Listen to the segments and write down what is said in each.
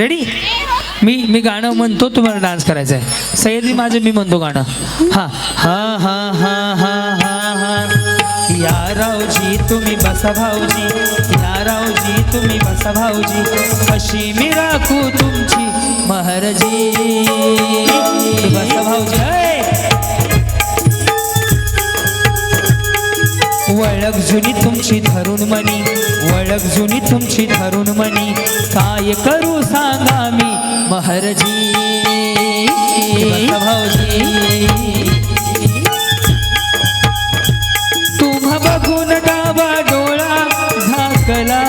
Ready मी मी गाणं म्हणतो तुम्हाला डान्स करायचा आहे सह्याद्री माझं मी म्हणतो गाणं. हा. हा हा हा हा हा हा. या रावजी तुम्ही बसा भाऊजी. या रावजी तुम्ही बसा भाऊजी. कशी मी राखू तुमची महाराजी. वळख जुनी तुमची धरून मनी वळख जुनी तुमची धरून मनी काय करू सांगा मी महरजी? बसा भाऊजी. तुम्हा बघून डावा डोळा झाकला.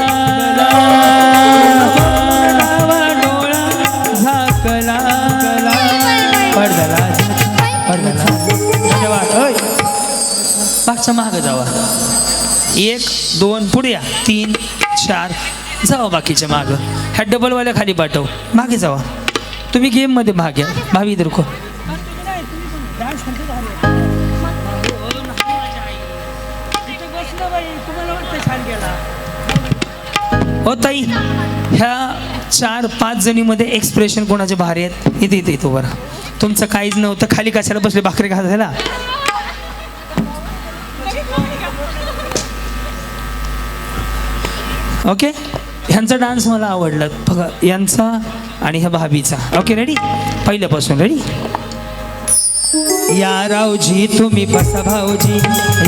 डावा डोळा झाकला. पडदला पडदला धन्यवाद होय मागच्या मागं जावा. एक दोन पुढे या. तीन चार. जावा बाकीच्या मागं. ह्या डबलवाल्या खाली पाठव. मागे जावा. तुम्ही गेममध्ये भाग घ्या भावी दरखो हो ताई. ह्या चार पाच जणीमध्ये एक्सप्रेशन कोणाचे भारी आहेत? इथे इथे येतो बरं तुमचं काहीच नव्हतं. खाली कशाला बसले? भाकरी घालायला ओके ह्यांचा डान्स मला आवडला. बघा यांचा आणि ह्या भाभीचा. ओके रेडी पहिल्यापासून रेडी या रावजी तुम्ही बसा भाऊजी.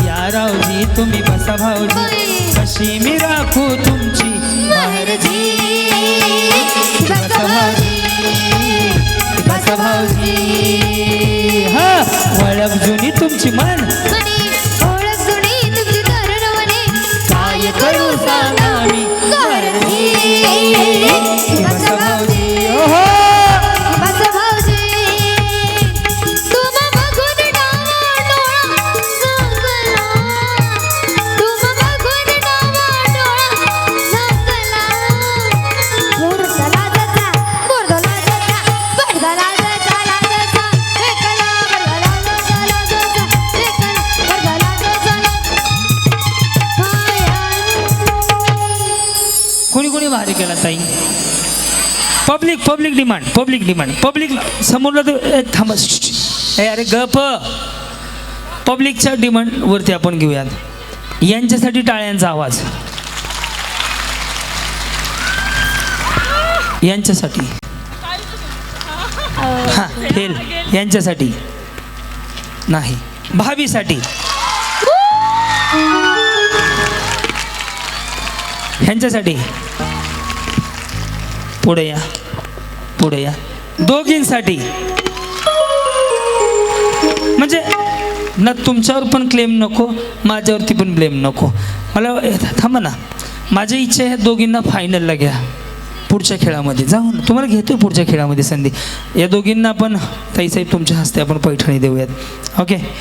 या रावजी तुम्ही बसा भाऊजी. कशी मी राखू तुमची बसा भाऊजी. बसा भाऊजी. भारी केला ताई. Public public demand public demand public समोरला तर थांब. अरे गप. पब्लिकच्या डिमांडवरती आपण घेऊयात. यांच्यासाठी टाळ्यांचा आवाज. यांच्यासाठी. हा फेल. यांच्यासाठी. नाही. भावीसाठी. ह्यांच्यासाठी पुढे या. पुढे या. दोघींसाठी. म्हणजे ना तुमच्यावर पण क्लेम नको माझ्यावरती पण ब्लेम नको. मला थांबा ना. माझी इच्छा आहे ह्या दोघींना फायनलला घ्या. पुढच्या खेळामध्ये. जाऊ ना. तुम्हाला घेतो पुढच्या खेळामध्ये संधी. या दोघींना आपण ताईसाहेब तुमच्या हस्ते आपण पैठणी देऊयात. ओके